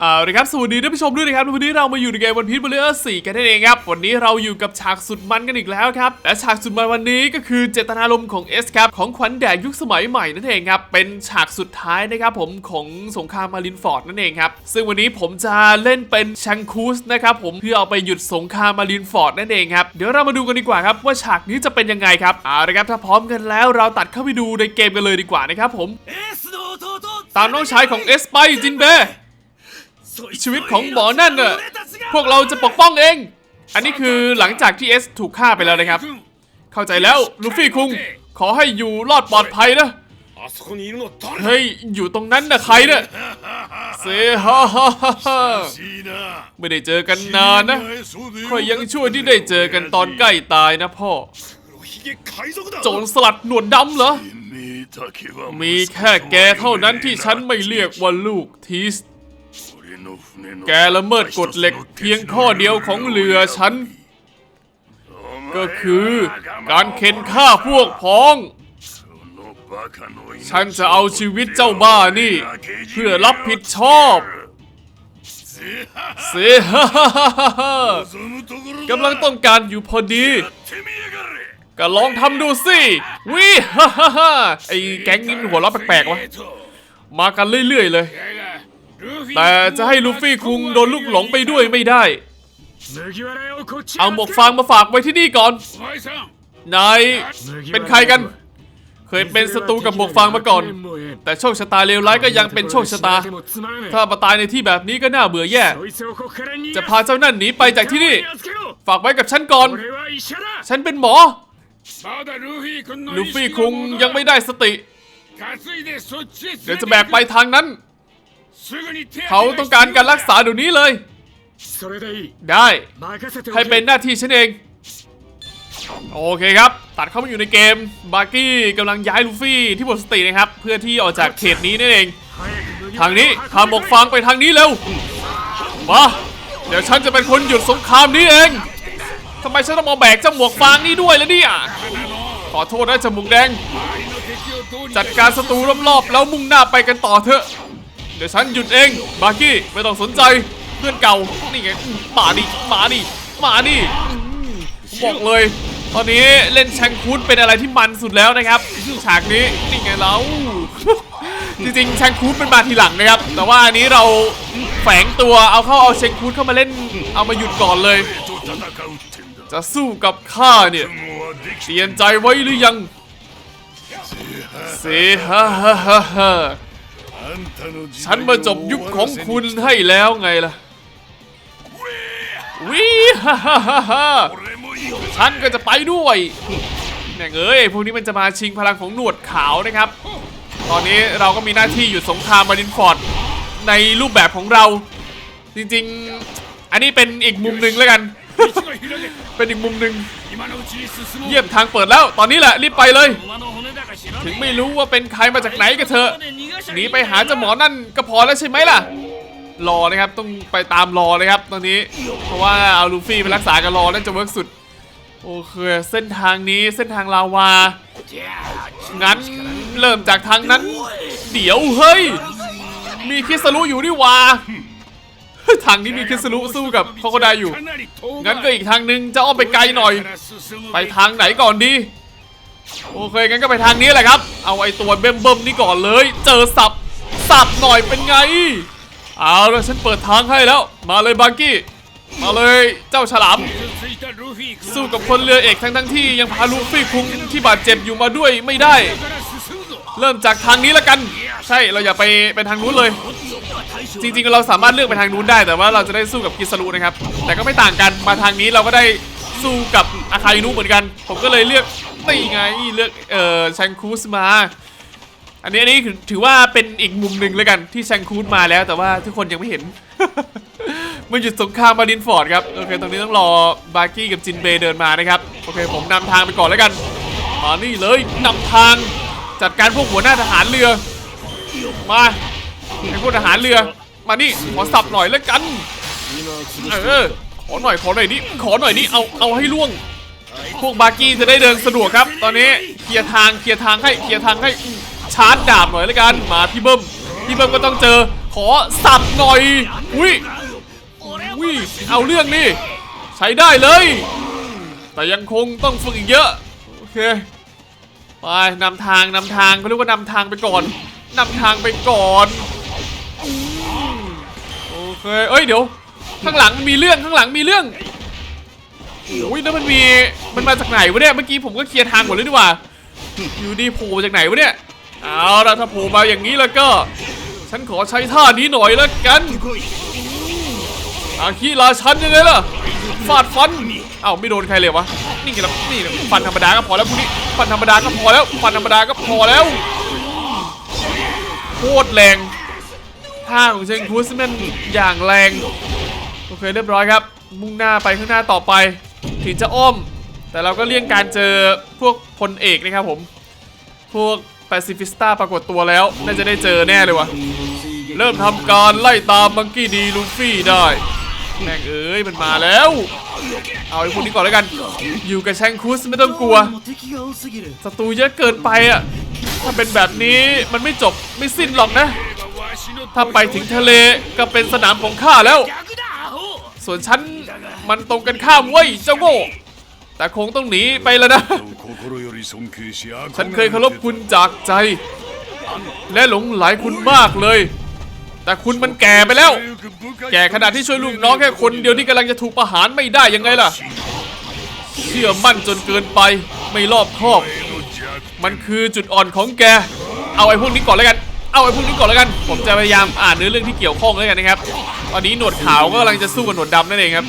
เอาละครับสวัสดีท่านผู้ชมด้วยนะครับวันนี้เรามาอยู่ในเกมวันพีทบลเลอร์สี่กันนั่นเองครับวันนี้เราอยู่กับฉากสุดมันกันอีกแล้วครับและฉากสุดมันวันนี้ก็คือเจตนารมณ์ของเอสครับของขวัญแดกยุคสมัยใหม่นั่นเองครับเป็นฉากสุดท้ายนะครับผมของสงครามมารินฟอร์ดนั่นเองครับซึ่งวันนี้ผมจะเล่นเป็นชังคูสนะครับผมเพื่อเอาไปหยุดสงครามมารินฟอร์ดนั่นเองครับเดี๋ยวเรามาดูกันดีกว่าครับว่าฉากนี้จะเป็นยังไงครับเอาละครับถ้าพร้อมกันแล้วเราตัดเข้าไปดูในเกมกันเลยดีกว่านะครับผมตามน้องชายของเอสไปจินเบ ชีวิตของหมอนั่นน่ะพวกเราจะปกป้องเอง อันนี้คือหลังจากที่เอสถูกฆ่าไปแล้วนะครับ เข้าใจแล้วลูฟี่คุง ขอให้อยู่รอดปลอดภัยนะเฮ้ยอยู่ตรงนั้นนะใครเนี่ยเซฮ่าฮ่ไม่ได้เจอกันนานนะคอยยังช่วยที่ได้เจอกันตอนใกล้ตายนะพ่อ โจรสลัดหนวดดำเหรอ มีแค่แกเท่านั้นที่ฉันไม่เรียกว่าลูกทีส แกละเมิดกฎเหล็กเพียงข้อเดียวของเรือฉัน ก็คือการเข็นฆ่าพวกพ้อง ฉันจะเอาชีวิตเจ้าบ้านี่ เพื่อรับผิดชอบเซฮ่าฮ่าฮ่าฮ่ากำลังต้องการอยู่พอดี ก็ลองทำดูสิวิฮ่าฮ่าฮ่าไอ้แก๊งนี้มันหัวเราะแปลกๆวะมากันเรื่อยๆเลย แต่จะให้ลูฟี่คุงโดนลูกหลงไปด้วยไม่ได้ เอาหมวกฟางมาฝากไว้ที่นี่ก่อน นาย เป็นใครกัน เคยเป็นศัตรูกับหมวกฟางมาก่อน แต่โชคชะตาเลวร้ายก็ยังเป็นโชคชะตา ถ้ามาตายในที่แบบนี้ก็น่าเบื่อแย่ จะพาเจ้านั่นหนีไปจากที่นี่ ฝากไว้กับฉันก่อน ฉันเป็นหมอ ลูฟี่คุงยังไม่ได้สติ เดี๋ยวจะแบกไปทางนั้น เขาต้องการการรักษาเดี๋ยวนี้เลย ได้ ให้เป็นหน้าที่ฉันเอง โอเคครับ ตัดเข้ามาอยู่ในเกม บาร์กี้กำลังย้ายลูฟี่ที่หมดสตินะครับ เพื่อที่ออกจากเขตนี้นั่นเอง ทางนี้พาหมวกฟางไปทางนี้เร็ว มา เดี๋ยวฉันจะเป็นคนหยุดสงครามนี้เองทำไมฉันต้องมาแบกเจ้าหมวกฟางนี้ด้วยล่ะเนี่ย ขอโทษนะจมูกแดง จัดการศัตรูรอบๆแล้วมุ่งหน้าไปกันต่อเถอะ เดี๋ยวฉันหยุดเองบาร์กี้ไม่ต้องสนใจเพื่อนเก่านี่ไงมาดิมาดิมาดิอืมบอกเลย ตอนนี้เล่นแชงคูดเป็นอะไรที่มันสุดแล้วนะครับฉากนี้นี่ไงเราจริงๆแชงคูดเป็นมาทีหลังนะครับ แต่ว่าอันนี้เราแฝงตัวเอาเข้าเอาแชงคูดเข้ามาเล่นเอามาหยุดก่อนเลย จะสู้กับข้าเนี่ยเตรียมใจไว้หรือยังเซฮ่าฮ่าฮ่า ฉันมาจบยุคของคุณให้แล้วไงล่ะวิฮ่าฮ่าฮ่าฮ่าฉันก็จะไปด้วยแม่งเอ้ยพวกนี้มันจะมาชิงพลังของหนวดขาวนะครับ ตอนนี้เราก็มีหน้าที่หยุดสงครามมารินฟอร์ดในรูปแบบของเรา จริงๆ อันนี้เป็นอีกมุมหนึ่งแล้วกัน เป็นอีกมุมหนึ่งเยี่ยมทางเปิดแล้ว ตอนนี้แหละรีบไปเลย ถึงไม่รู้ว่าเป็นใครมาจากไหนก็เถอะหนีไปหาเจ้าหมอนั่นก็พอแล้วใช่ไหมล่ะ รอนะครับต้องไปตามรอเลยครับ ตอนนี้เพราะว่าเอาลูฟี่ไปรักษากันรอน่าจะเวิร์กสุดโอเคเส้นทางนี้เส้นทางลาวา งั้นเริ่มจากทางนั้น เดี๋ยวเฮ้ย มีคิสรุอยู่นี่หว่าทางนี้มีคิสรุสู้กับโคโคไดอยู่ งั้นก็อีกทางหนึงจะอ้อมไปไกลหน่อย ไปทางไหนก่อนดี โอเคงั้นก็ไปทางนี้แหละครับ เอาไอตัวเบิ่มเบิ่มนี่ก่อนเลย เจอสับสับหน่อยเป็นไง เอาล้วฉันเปิดทางให้แล้ว มาเลยบาร์กี้ มาเลยเจ้าฉลาม สู้กับคนเรือเอกทั้งทั้งที่ยังพาลูฟี่คุงที่บาดเจ็บอยู่มาด้วยไม่ได้ เริ่มจากทางนี้ละกัน ใช่เราอย่าไปไปทางนู้นเลย จริงๆเราสามารถเลือกไปทางนู้นได้แต่ว่าเราจะได้สู้กับกิสรุนะครับ แต่ก็ไม่ต่างกันมาทางนี้เราก็ได้สู้กับอาคาอินุเหมือนกัน ผมก็เลยเลือก นี่ไงเลือกเอ่อแชงคูสมา อันนี้อันนี้ถือว่าเป็นอีกมุมหนึ่งเลยกันที่แชงคูสมาแล้วแต่ว่าทุกคนยังไม่เห็น มันหยุดสงครามมาดินฟอร์ดครับโอเคตรงนี้ต้องรอบาร์กี้กับจินเบย์เดินมานะครับโอเคผมนำทางไปก่อนแล้วกันมานี่เลยนำทางจัดการพวกหัวหน้าทหารเรือ มาไอ้พวกทหารเรือ มานี่ขอสับหน่อยแล้วกันเออขอหน่อยขอหน่อยนี่ขอหน่อยนี่เอาเอาให้ล่วง พวกบาร์กี้จะได้เดินสะดวกครับ ตอนนี้เคลียร์ทางเคลียร์ทางให้เคลียร์ทางให้ชาร์จดาบหน่อยแล้วกันมาพี่เบิ้มพี่เบิ้มก็ต้องเจอขอสับหน่อยอุ้ยอุ้ยเอาเรื่องนี่ใช้ได้เลย แต่ยังคงต้องฝึกอีกเยอะโอเคไปนำทางนำทางเขาเรียกว่านำทางไปก่อนนำทางไปก่อนโอเคเอ้ยเดี๋ยว ข้างหลังมีเรื่องข้างหลังมีเรื่อง อุ้ยแล้วมันมีมันมาจากไหนวะเนี่ยเมื่อกี้ผมก็เคลียร์ทางหมดเลยดีกว่าอยู่ดีโผล่มาจากไหนวะเนี่ยเอาละถ้าโผล่มาอย่างนี้แล้วก็ ฉันขอใช้ท่านี้หน่อยแล้วกันอาคีราชันยังไงล่ะฟาดฟันเอ้าไม่โดนใครเลยวะนี่ไงล่ะนี่ฟันธรรมดาก็พอแล้วพวกนี้ฟันธรรมดาก็พอแล้วฟันธรรมดาก็พอแล้วโคตรแรงท่าของเชงคูสมันอย่างแรงโอเคเรียบร้อยครับ มุ่งหน้าไปข้างหน้าต่อไป ถึงจะอ้อม แต่เราก็เลี่ยงการเจอพวกพลเอกนะครับผม พวกแปซิฟิสต้าปรากฏตัวแล้ว น่าจะได้เจอแน่เลยวะเริ่มทำการไล่ตามมังกี้ดีลูฟี่ได้แม่งเอ้ยมันมาแล้ว เอาไอ้พวกนี้ก่อนแล้วกัน อยู่กับแชงคูสไม่ต้องกลัวศัตรูเยอะเกินไปอะถ้าเป็นแบบนี้มันไม่จบไม่สิ้นหรอกนะ ถ้าไปถึงทะเลก็เป็นสนามของข้าแล้ว ส่วนฉัน มันตรงกันข้ามเว้ยเจ้าโง่แต่คงต้องหนีไปแล้วนะ ฉันเคยเคารพคุณจากใจ และหลงไหลคุณมากเลย แต่คุณมันแก่ไปแล้ว แก่ขนาดที่ช่วยลูกน้องแค่คนเดียวที่กำลังจะถูกประหารไม่ได้ยังไงล่ะ เชื่อมั่นจนเกินไปไม่รอบคอบ มันคือจุดอ่อนของแก เอาไอ้พวกนี้ก่อนแล้วกัน เอาไอ้พวกนี้ก่อนแล้วกัน ผมจะพยายามอ่านเนื้อเรื่องที่เกี่ยวข้องแล้วกันนะครับ ตอนนี้หนวดขาวก็กำลังจะสู้กับหนวดดำนั่นเองครับ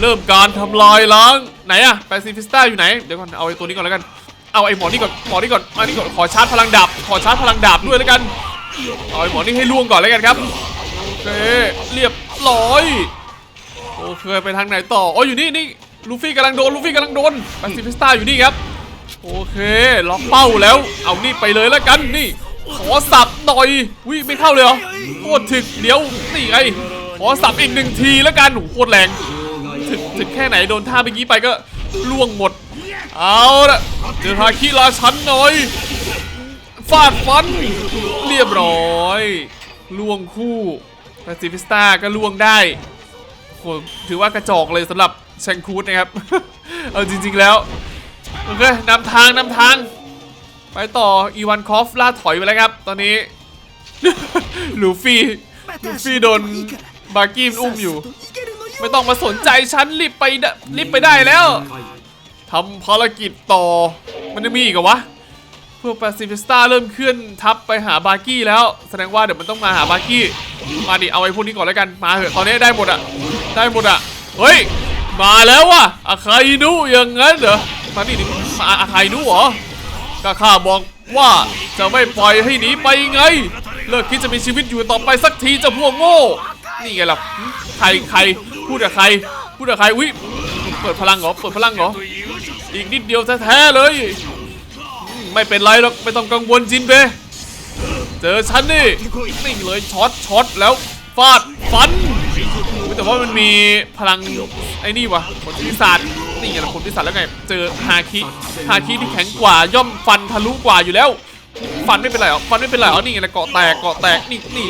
เริ่มการทำลายล้างไหนอะแปซิฟิสต้าอยู่ไหน เดี๋ยวก่อนเอาไอ้ตัวนี้ก่อนแล้วกันเอาไอ้หมอนี่ก่อนหมอนี่ก่อนอันนี้ก่อนขอชาร์จพลังดาบขอชาร์จพลังดาบด้วยแล้วกันเอาไอ้หมอนี่ให้ล่วงก่อนแล้วกันครับโอเคเรียบร้อยโอเคไปทางไหนต่ออ๋ออยู่นี่นี่ลูฟี่กำลังโดนลูฟี่กำลังโดนแปซิฟิสต้าอยู่นี่ครับโอเคล็อกเป้าแล้ว เอานี่ไปเลยแล้วกันนี่ ขอสับหน่อยวิไม่เข้าเลยเหรอโคตรถึกเดี๋ยวนี่ไง ขอสับอีกหนึ่งทีแล้วกันโอ้โคตรแรงถึงถึงแค่ไหนโดนท่าเมื่อกี้ไปก็ล่วงหมด เอาละเจอฮาคิราชันหน่อยฟาดฟัน เรียบร้อยล่วงคู่แปซิฟิสตาก็ล่วงได้โหถือว่ากระจอกเลยสำหรับแชงคูดนะครับ เอาจริง ๆแล้ว โอเคนำทางนำทาง ไปต่ออีวานคอฟล่าถอยไปแล้วครับ ตอนนี้ ลูฟี่ ลูฟี่โดน บาร์กี้มันอุ้มอยู่ ไม่ต้องมาสนใจฉันรีบไปรีบไปได้แล้วทำภารกิจต่อ มันจะมีอีกเหรอวะพวกแปซิฟิสตาเริ่มเคลื่อนทัพไปหาบาร์กี้แล้ว แสดงว่าเดี๋ยวมันต้องมาหาบาร์กี้ มาดิเอาไอ้พวกนี้ก่อนแล้วกัน มาเถอะตอนนี้ได้หมดอะได้หมดอะเฮ้ย มาแล้วว่ะอาคาอินุอย่างงั้นเหรอมาดิดิมาอาคาอินุเหรอก็ข้าบอกว่าจะไม่ปล่อยให้หนีไปไง เลิกคิดจะมีชีวิตอยู่ต่อไปสักทีจะพวกโง่ นี่ไงล่ะใครใครพูดกับใคร พูดกับใครวิเปิดพลังเหรอเปิดพลังเหรออีกนิดเดียวแท้ๆเลย ไม่เป็นไรหรอกไม่ต้องกังวลจินเบเจอฉันนี่นี่เลยช็อตช็อตแล้วฟาดฟันแต่ว่ามันมีพลังไอ้นี่วะผลพิศาจนี่ไงล่ะผลพิศาจแล้วไง เจอฮาคิฮาคิที่แข็งกว่าย่อมฟันทะลุกว่าอยู่แล้ว ฟันไม่เป็นไรหรอฟันไม่เป็นไรหรอนี่ไงล่ะเกาะแตกเกาะแตกนี่นี่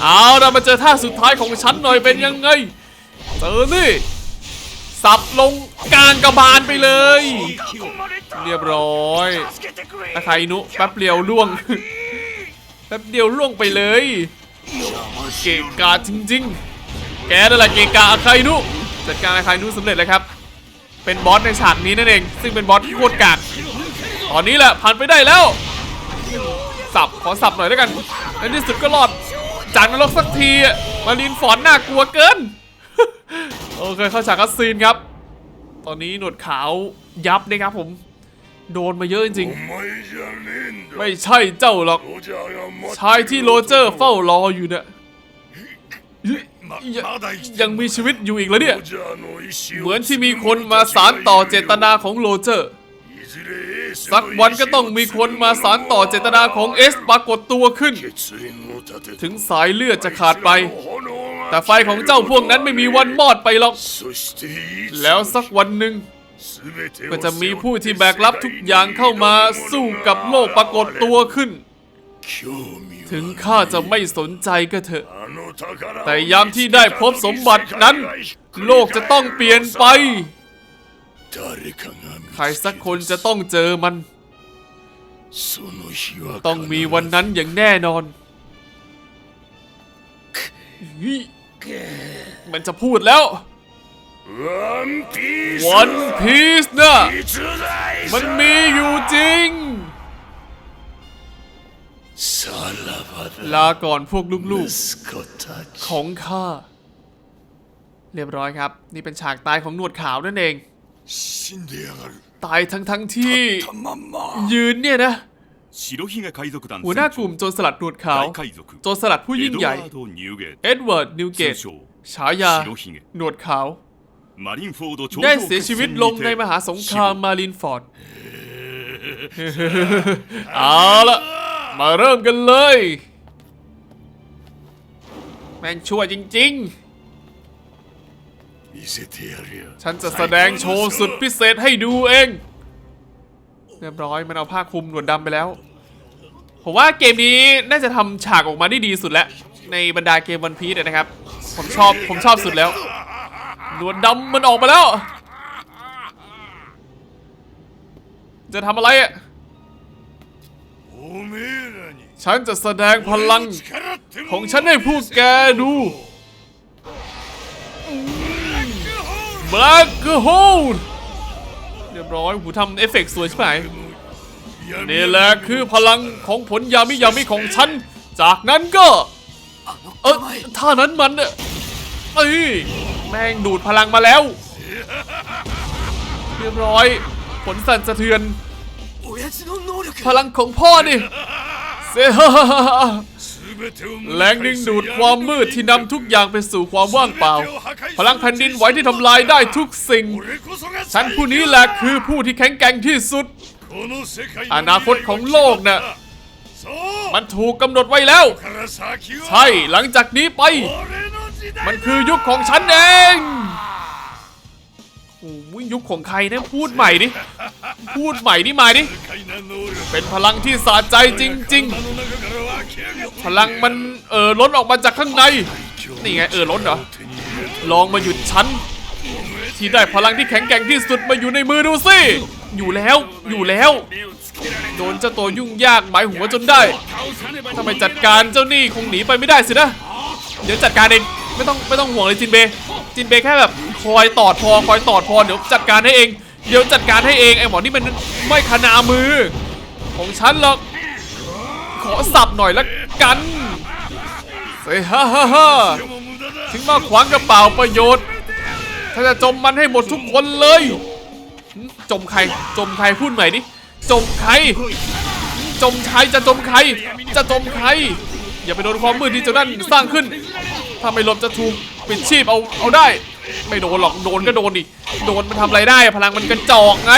เอาเรามาเจอท่าสุดท้ายของฉันหน่อยเป็นยังไง เจอนี่ สับลงกลางกระบาลไปเลย เรียบร้อยตะไครนุแป๊บเดียวล่วง แป๊บเดียวล่วงไปเลย เกกาจริง ๆ แกนั่นแหละเกกาอาคาอินุจัดการอาคาอินุสำเร็จแล้วครับ เป็นบอสในฉากนี้นั่นเอง ซึ่งเป็นบอสที่โคตรกากตอนนี้แหละผ่านไปได้แล้ว สับขอสับหน่อยแล้วกันในที่สุดก็รอด จากนรกสักทีมารินฟอนน่ากลัวเกิน โอเคเข้าฉากคัสซีนครับ ตอนนี้หนวดขาวยับนะครับผม โดนมาเยอะจริงไม่ใช่เจ้าหรอก ชายที่โรเจอร์เฝ้ารออยู่เนี่ยยังมีชีวิตอยู่อีกแล้วเนี่ย เหมือนที่มีคนมาสารต่อเจตนาของโรเจอร์ สักวันก็ต้องมีคนมาสารต่อเจตนาของเอสปรากฏตัวขึ้น ถึงสายเลือดจะขาดไป แต่ไฟของเจ้าพวกนั้นไม่มีวันมอดไปหรอก แล้วสักวันหนึ่งก็จะมีผู้ที่แบกรับทุกอย่างเข้ามาสู้กับโลกปรากฏตัวขึ้น ถึงข้าจะไม่สนใจก็เถอะ แต่ยามที่ได้พบสมบัตินั้น โลกจะต้องเปลี่ยนไป ใครสักคนจะต้องเจอมัน ต้องมีวันนั้นอย่างแน่นอน มันจะพูดแล้ววันพีซนะมันมีอยู่จริง ลาก่อนพวกลูกๆ ของข้า เรียบร้อยครับ นี่เป็นฉากตายของหนวดขาวนั่นเอง ตายทั้งทั้งๆที่ たまんま ยืนเนี่ยนะ 白ひげ海賊団 หัวหน้ากลุ่มโจรสลัดหนวดขาว 大海賊 โจรสลัดผู้ エ ยิ่ง ド ใหญ่ ワード・ニューゲー เอ็ดเวิร์ด นิวเก ト ต 通称 ฉายา 白ひげ หนวดขาว マリンフォード頂 ได้ 上 เสีย 決 ชีวิต 戦 ล に งในม て หาสงครามมารินฟอร์ด เอาละมาเริ่มกันเลย แม่งชั่วจริง 見せてやるよ ๆ ฉันจะแสดงโชว์สุดพิเศษให้ดูเอง เรียบร้อยมันเอาผ้าคลุมหนวดดำไปแล้ว ผมว่าเกมนี้น่าจะทำฉากออกมาได้ดีสุดแล้ว ในบรรดาเกมวันพีซนะครับ ผมชอบผมชอบสุดแล้วหนวดดำมันออกมาแล้ว จะทำอะไรอะฉันจะแสดงพลังของฉันให้พวกแกดู บล็กโฮลเรียบร้อยหูทำเอฟเฟกต์สวยใช่ไหมนี่แหละคือพลังของผลยามิยามิของฉัน จากนั้นก็ เออท่านั้นมันเอ้ยแม่งดูดพลังมาแล้ว เรียบร้อย ผลสั่นสะเทือน พลังของพ่อนี่เซ แรงดึงดูดความมืดที่นำทุกอย่างไปสู่ความว่างเปล่า พลังแผ่นดินไหวที่ทำลายได้ทุกสิ่ง ฉันผู้นี้แหละคือผู้ที่แข็งแกร่งที่สุด อนาคตของโลกนะ่ะมันถูกกำหนดไว้แล้ว ใช่หลังจากนี้ไป มันคือยุคของฉันเอง ยุคของใครเนี่ยพูดใหม่ดิ พูดใหม่นี่มาดิ เป็นพลังที่สะใจจริง ๆ พลังมันเออล้นออกมาจากข้างใน นี่ไงเออล้นเหรอ ลองมาหยุดฉันที่ได้พลังที่แข็งแกร่งที่สุดมาอยู่ในมือดูสิ อยู่แล้วอยู่แล้ว โดนเจ้าตัวยุ่งยากหมายหัวจนได้ทำไมจัดการเจ้านี่คงหนีไปไม่ได้สินะ เดี๋ยวจัดการเองไม่ต้องไม่ต้องห่วงเลยจินเบ จินเบแค่แบบ คอยตอดพอคอยตอดพอเดี๋ยวจัดการให้เอง เดี๋ยวจัดการให้เองไอ้หมอนี่มันไม่ขนามือ ของฉันหรอกขอสับหน่อยละกันเฮ้ยฮ่าฮ่าฮ่าถึงมาขวางกระเป๋าประโยชน์ ถ้าจะจมมันให้หมดทุกคนเลย จมใคร จมใครพูดใหม่ดิ จมใคร จมใครจะจมใคร จะจมใคร อย่าไปโดนความมืดที่เจ้านั่นสร้างขึ้น ถ้าไม่หลบจะถูกปิดชีพเอาเอาได้ ไม่โดนหรอกโดนก็โดนดิโดนมันทำอะไรได้พลังมันกระจอกไง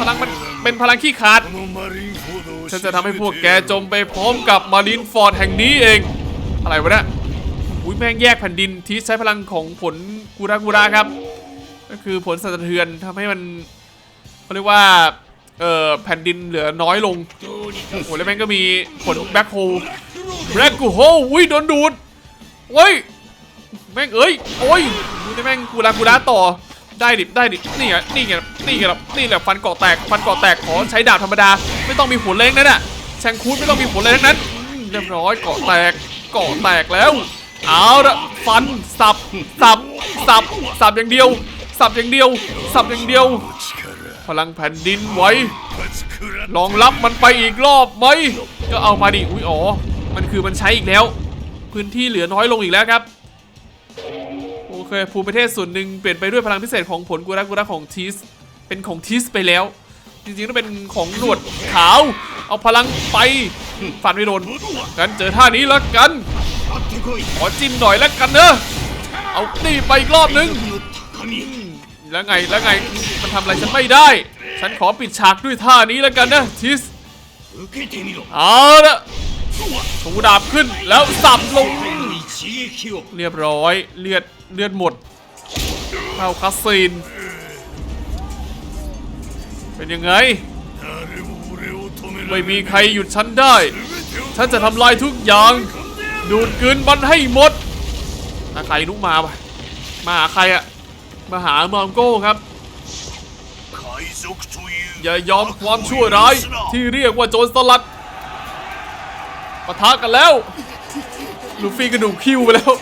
พลังมันเป็นพลังขี้ขาดฉันจะทำให้พวกแกจมไปพร้อมกับมารินฟอร์ดแห่งนี้เอง อะไรวะเนี่ยอุ้ยแม่งแยกแผ่นดินที่ใช้พลังของผลกูรากูราครับ ก็คือผลสะเทือนทำให้มันเขาเรียกว่าเออแผ่นดินเหลือน้อยลงโอ้โแล้วแม่งก็มีผลแบ็คโฮแบ็คโฮอุ้ยโดนดูดเฮ้ย แม่งเอ้ยโอ้ยกูได้แม่งกูลากูลาต่อได้ดิบได้ดิบนี่ไงนี่ไงนี่ไงนี่แหละฟันเกาะแตกฟันเกาะแตกขอใช้ดาบธรรมดา ไม่ต้องมีหัวเล้งนั่นน่ะแชงคูดไม่ต้องมีหัวเล้งนั้นเรียบร้อยเกาะแตกเกาะแตกแล้วเอาละฟันสับสับสับสับอย่างเดียว สับอย่างเดียว สับอย่างเดียว พลังแผ่นดินไว้ลองรับมันไปอีกรอบไหมก็เอามาดิอุ้ยอ๋อมันคือมันใช้อีกแล้ว พื้นที่เหลือน้อยลงอีกแล้วครับ เคยภูประเทศส่วนหนึ่งเปลี่ยนไปด้วยพลังพิเศษของผลกุระกุระของทิส เป็นของทิสไปแล้ว จริงๆต้องเป็นของหนวดขาว เอาพลังไปฟันไม่โดนกันเจอท่านี้แล้วกัน ขอจิ้มหน่อยแล้วกันเนอะเอาตีไปอีกรอบนึงแล้วไงแล้วไงมันทำอะไรฉันไม่ได้ ฉันขอปิดฉากด้วยท่านี้แล้วกันนะทิสเอาละชูดาบขึ้นแล้วสับลง เรียบร้อยเลือดเลือดหมดเข้าคาสินเป็นยังไง ไม่มีใครหยุดฉันได้ ฉันจะทำลายทุกอย่าง ดูดกืนมันให้หมดอาใครลุกมาไปมาหาใครอะมาหามองโก้ครับ อย่ายอมความชั่วร้ายที่เรียกว่าโจรสลัดปะทะกันแล้ว ลูฟี่กระดูกคิวไปแล้ว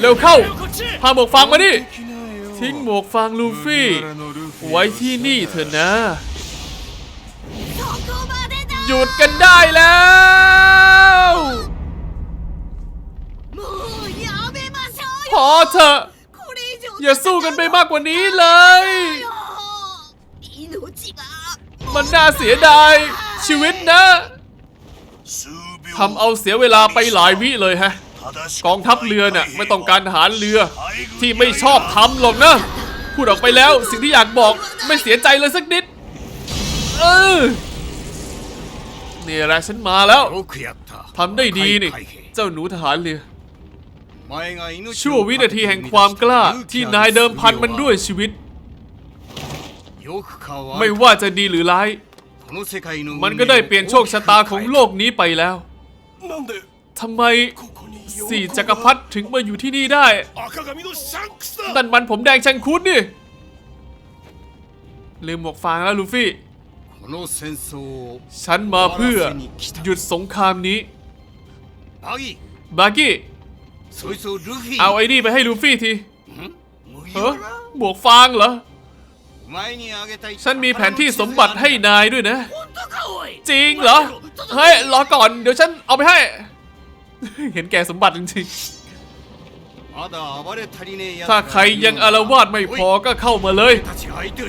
เร็วเข้า พาหมวกฟางมาดิทิ้งหมวกฟางลูฟี่ ไว้ที่นี่เถอะนะ หยุดกันได้แล้ว พอเถอะ อย่าสู้กันไปมากกว่านี้เลย มันน่าเสียดายชีวิตนะ ทำเอาเสียเวลาไปหลายวิเลยฮะ กองทัพเรือเนี่ยไม่ต้องการหารเรือที่ไม่ชอบทำหรอกนะ พูดออกไปแล้วสิ่งที่อยากบอกไม่เสียใจเลยสักนิด เออนี่แหละฉันมาแล้วทำได้ดีนี่ เจ้าหนูทหารเรือชั่ววินาทีแห่งความกล้าที่นายเดิมพันมันด้วยชีวิต ไม่ว่าจะดีหรือร้าย มันก็ได้เปลี่ยนโชคชะตาของโลกนี้ไปแล้วทำไมสี่จักรพรรดิถึงมาอยู่ที่นี่ได้ดันมันผมแดงชังคุดนี่ ลืมหมวกฟางแล้วลูฟี่ ฉันมาเพื่อหยุดสงครามนี้ บากี้ เอาไอ้นี่ไปให้ลูฟี่ทีเฮ้หมวกฟางเหรอ ฉันมีแผนที่สมบัติให้นายด้วยนะ จริงเหรอ เฮ้ย รอก่อน เดี๋ยวฉันเอาไปให้ เห็นแก่สมบัติจริงถ้าใครยังอารวาสไม่พอก็เข้ามาเลย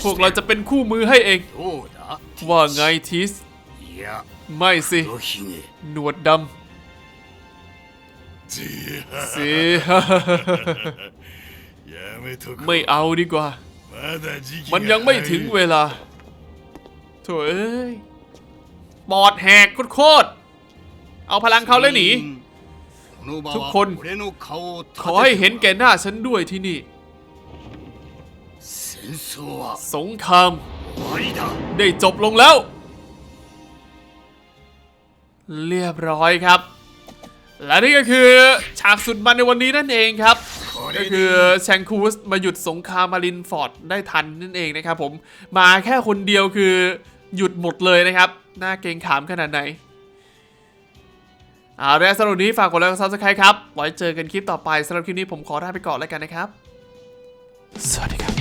พวกเราจะเป็นคู่มือให้เอง ว่าไงทิส ไม่สิ หนวดดำสิไม่เอาดีกว่า มันยังไม่ถึงเวลาโถเอ้ยปอดแหกโคตรเอาพลังเขาเลยหนี ทุกคนขอให้เห็นแก่หน้าฉันด้วยที่นี่ สงคราม ได้จบลงแล้ว เรียบร้อยครับ และนี่ก็คือฉากสุดมันในวันนี้นั่นเองครับ ก็คือแชงคูสมาหยุดสงครามมารินฟอร์ดได้ทันนั่นเองนะครับผมมาแค่คนเดียวคือหยุดหมดเลยนะครับน่าเกรงขามขนาดไหนเอาละสำหรับวันนี้ฝากกดไลค์กดซับสไครต์ครับ ไว้เจอกันคลิปต่อไปสำหรับคลิปนี้ผมขอลาไปก่อนแล้วกันนะครับ สวัสดีครับ